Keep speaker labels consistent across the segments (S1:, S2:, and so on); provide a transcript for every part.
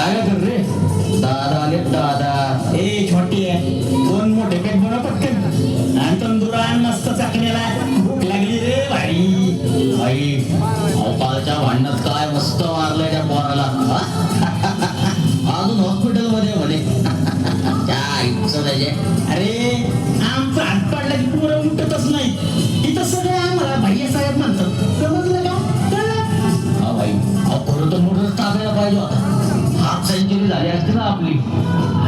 S1: काय कर रे? दादा आले दादा.
S2: ए छोटी आहे. दोन मोठे पेट बरं पटकन. आणि तंदुरान मस्त चाकण्याला भूक लागली रे भाई
S1: आई कालच्या भांडणात काय मस्त मारलंय त्या पोराला. अजून हॉस्पिटलमध्ये म्हणे त्याचे
S2: अरे आमचा हात पडला की पोरं उठतच नाही इथं सगळे आम्हाला भैया साहेब म्हणतात. समजलं का?
S1: हा भाई अहो खरं तर मोठं टाकायला पाहिजे होता. झाली असती ना आपली.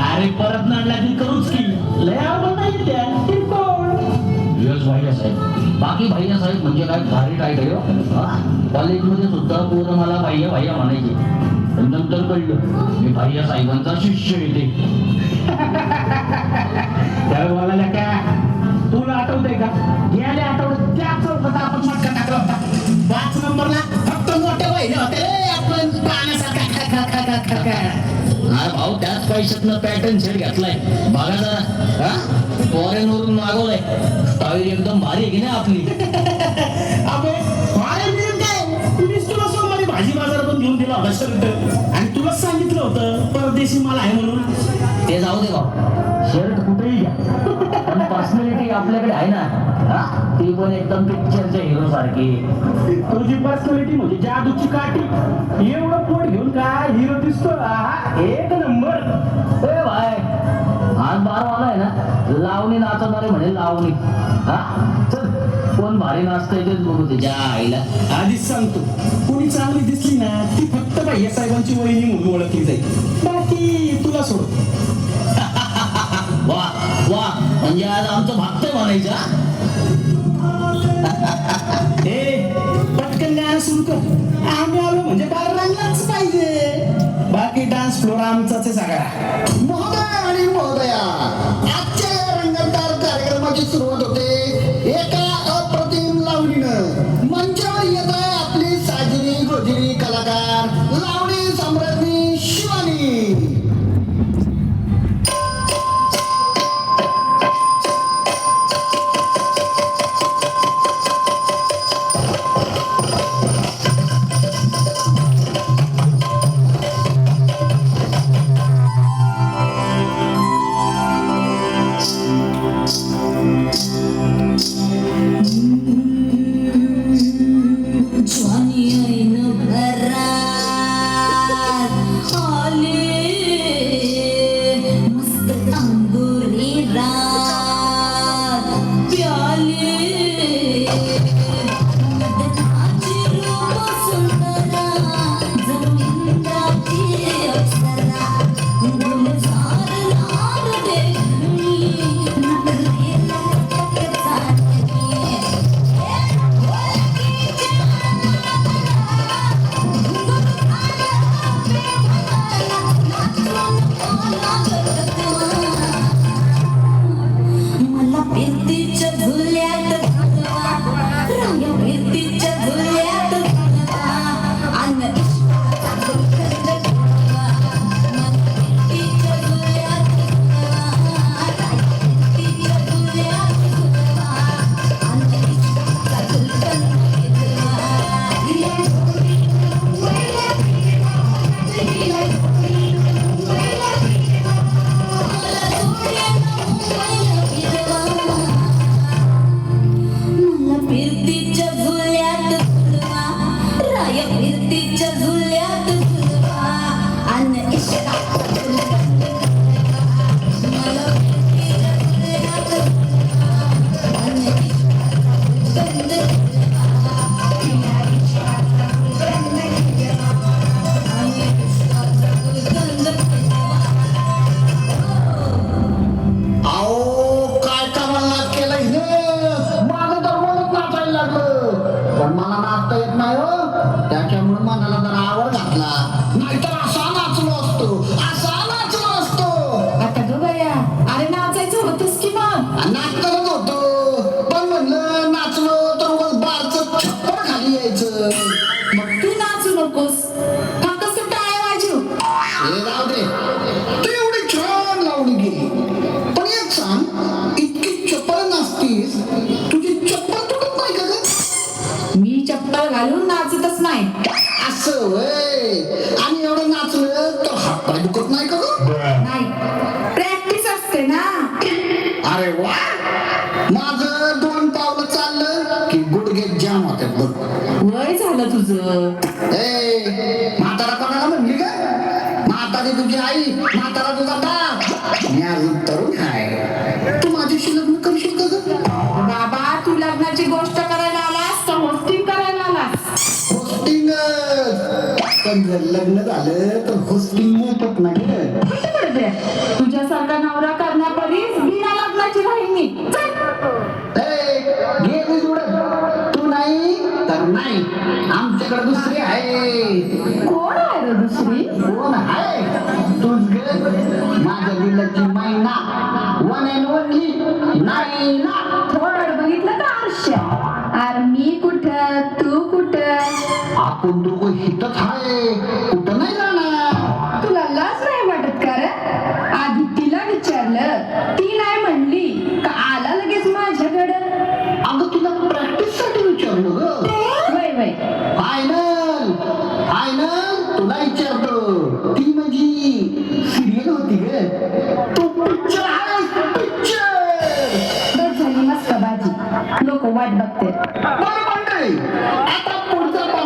S2: अरे परत नाडला की करूच की. लय आवड नाही त्या किरकोळ
S1: यश भैया साहेब. बाकी भैया साहेब म्हणजे काय भारी काय काय कॉलेजमध्ये सुद्धा पोरं मला भैया भैया म्हणायचे. पण नंतर कळलं मी भैया साहेबांचा शिष्य येते
S2: त्यावेळी बोलायला का? तुला आठवतंय का?
S1: पैशातनं पॅटर्न सेट घेतलाय. बघा जरा. हा? फॉरेन वरून मागवलाय. स्टाईल एकदम भारी की नाही आपली?
S2: अबे काय? तुला सोमवारी भाजी बाजारातून घेऊन दिला होता शर्ट आणि तुलाच सांगितलं होतं परदेशी माल आहे म्हणून.
S1: ते जाऊ दे भाऊ. शर्ट कुठेही घ्या. पण पर्सनॅलिटी आपल्याकडे आहे ना ती पण एकदम पिक्चरच्या हिरो सारखी.
S2: तुझी पर्सनॅलिटी म्हणजे जादूची काठी. एवढं पोट घेऊन काय हिरो दिसतो आहा, एक नंबर.
S1: ए भाई आज बार वाला आहे ना? लावणी नाचवणारे म्हणे लावणी. हा? चल कोण भारी नाचतंय तेच बघू त्याच्या आईला.
S2: आधीच सांगतो कोणी चांगली दिसली ना ती फक्त भैया साहेबांची वहिनी म्हणून ओळखली जाईल. बाकी तुला सोड
S1: वा. वा म्हणजे आज आमचं भागतंय म्हणायचं हे?
S2: पटकन गाणं सुरू कर. आम्ही आलो म्हणजे बार रंगलाच पाहिजे. बाकी डान्स फ्लोर आमचाच आहे सगळा.
S3: महोदय आणि महोदया आजच्या रंगतदार कार्यक्रमाची सुरुवात होते
S4: नकोस का कसं टाळ्या वाजू
S3: हे जाऊ दे तू एवढी छान लावणी गेली. पण एक सांग इतकी चप्पल नाचतीस तुझी चप्पल तुटत नाही का ग?
S4: मी चप्पल घालून नाचतच नाही.
S3: असं वय. आणि एवढं नाचलं तर हात नाही का ग?
S4: नाही. प्रॅक्टिस असते ना.
S3: अरे वा. माझं दोन पावलं चाललं की गुडघे जाम होते बघ.
S4: वय झालं तुझं?
S3: ए म्हातारा कोणाला म्हणली का म्हातारी तुझी आई म्हातारा तुझा बाप मी अजून तरुण आहे. तू माझ्याशी लग्न करशील का ग?
S4: बाबा तू लग्नाची गोष्ट करायला आलास का होस्टिंग करायला आलास?
S3: होस्टिंग पण जर लग्न झालं तर होस्टिंग मोफत नाही ग.
S4: कुठे पडते तुझ्यासारखा नवरा
S3: आमच्याकडे दुसरी आहे.
S4: कोण आहे रे दुसरी?
S3: कोण आहे? ग माझ्या दिलाची मैना. वन अँड ओनली नाही ना
S4: थोडं बघितलं का आरशा अरे मी कुठं? तू कुठं?
S3: आपण दोघं हितच आहे. कुठं नाही जाणार? आता पुढचा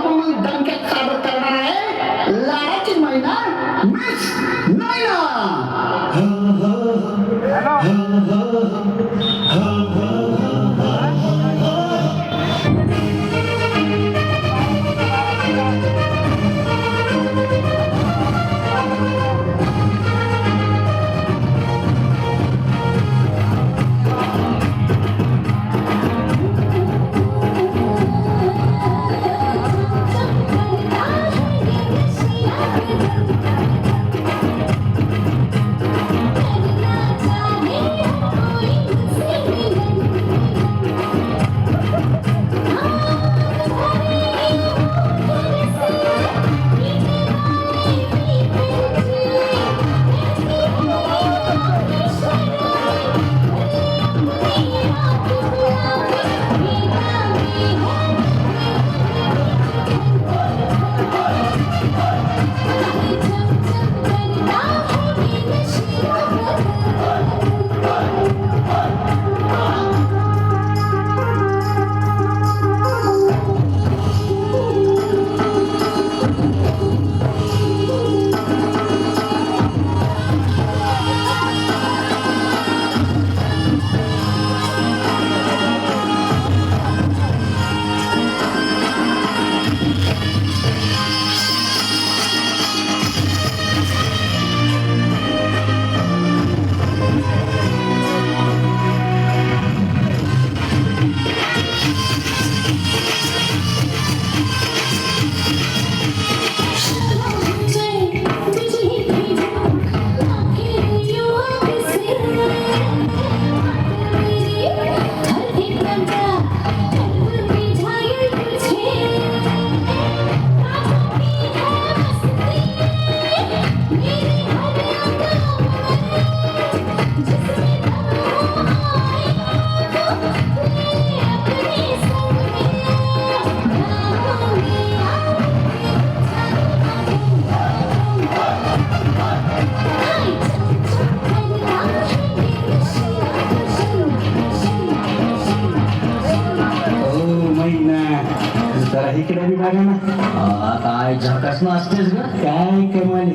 S1: काय झकास असतेस ग?
S2: काय कमाल?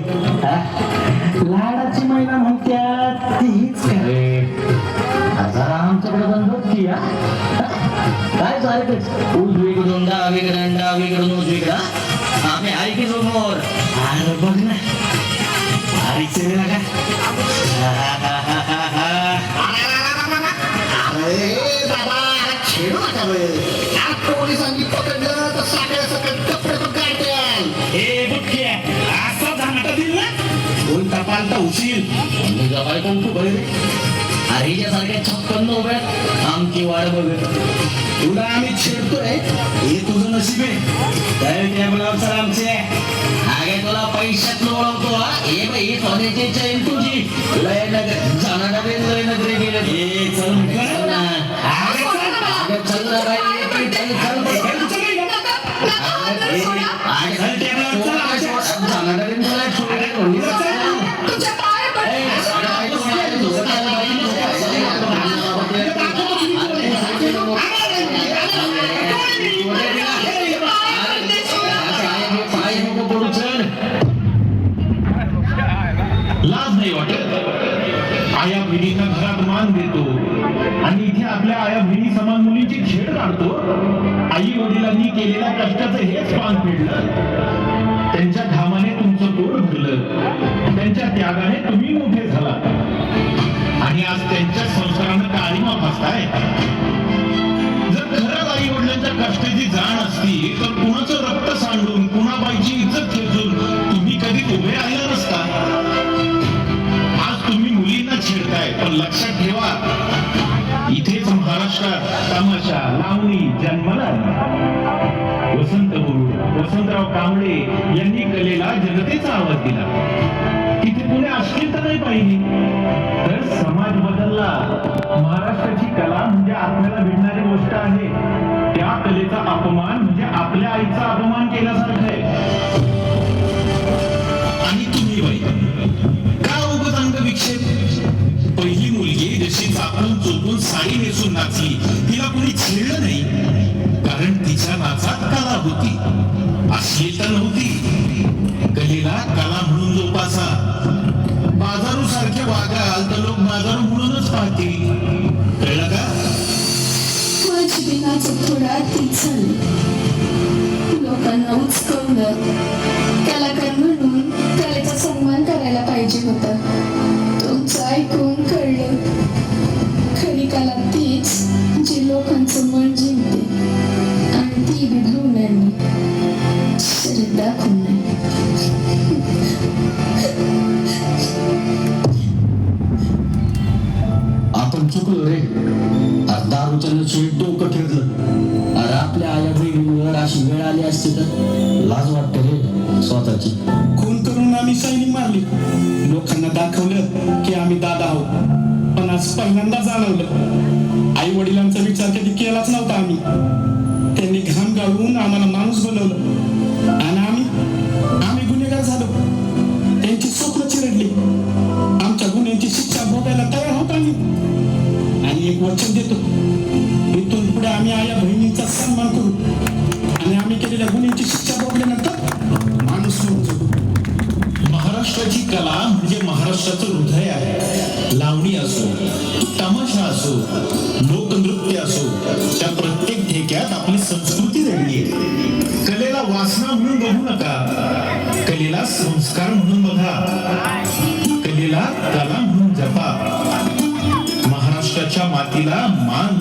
S2: लाडाची महिना म्हणत्यात ती हीच का
S1: ए, जरा आमच्याकडे बंद की काय चालतेच उजवीकडून डावीकडून डावीकडून उजवीकडा. आम्ही आहे की समोर?
S2: अरे बघ ना. अरे
S3: पोलिसांनी पकडलं तर सकाळ सकाळ
S2: कोणता पालता उशील
S1: तुझा काय खूप हरीच्या सारख्या छप्पन्न उभ्यात आमची वाट बघत.
S2: तुला आम्ही छेडतोय हे तुझं नशीब आहे. काय सर आमचे
S1: अगे तुला पैशात ओळखतो हे? बाई ही सोन्याची चैन तुझी. लय नगर जाणार लय नगरी गेलं.
S2: ए चल. आया बहिणीच्या घरात मान देतो. आणि इथे आपल्या आया बहिणी समान मुलींची खेळ काढतो. आई वडिलांनी केलेल्या कष्टाचं हेच पान फेडलं. त्यांच्या घामाने तुमचं पोट भरलं. त्यांच्या त्यागाने तुम्ही मोठे झाला. आणि आज त्यांच्या संस्कारानं काळीमा फासताय. जर खरंच आई वडिलांच्या कष्टाची जाण असती तर कुणाचं रक्त सांडून पण लक्षात ठेवा. इथेच महाराष्ट्रात तमाशा लावणी जन्माला वसंत गुरु वसंतराव कांबळे यांनी कलेला जनतेचा आवाज दिला. तिथे पुणे अश्लीलता नाही पाहिजे तर समाज बदलला. साडी नेसून तिला कुणी छेडलं नाही. कारण तिच्या नाचात कला होती. अश्लीलता नव्हती कलेला कला म्हणून जोपासा. बाजारू सारखे वागाल तर लोक बाजारू म्हणूनच पाहतील. कळलं का?
S4: माझी बिनाचं थोडा तीच लोकांना उचकवलं.
S1: असती तर लाज वाटते रे स्वतःची.
S5: खून करून आम्ही सैनिक मारली. लोकांना दाखवलं की आम्ही दादा आहोत. पण आज पहिल्यांदा जाणवलं. आई वडिलांचा विचार कधी केलाच नव्हता आम्ही. त्यांनी घाम गाळून आम्हाला माणूस बनवलं. आणि आम्ही आम्ही गुन्हेगार झालो. त्यांची स्वप्न चिरडली. आमच्या गुन्ह्यांची शिक्षा भोगायला तयार होत आम्ही. आणि एक वचन देतो. इथून पुढे आम्ही आया बहिणींचा सन्मान करू. केलेल्या गुन्ह्यांची शिक्षा भोगल्यानंतर माणूस
S2: महाराष्ट्राची कला म्हणजे महाराष्ट्राचं हृदय आहे. लावणी असो तमाशा असो लोकनृत्य असो त्या प्रत्येक ठेक्यात आपली संस्कृती दडली आहे. कलेला वासना म्हणून बघू नका. कलेला संस्कार म्हणून बघा. कलेला कला म्हणून जपा. महाराष्ट्राच्या मातीला मान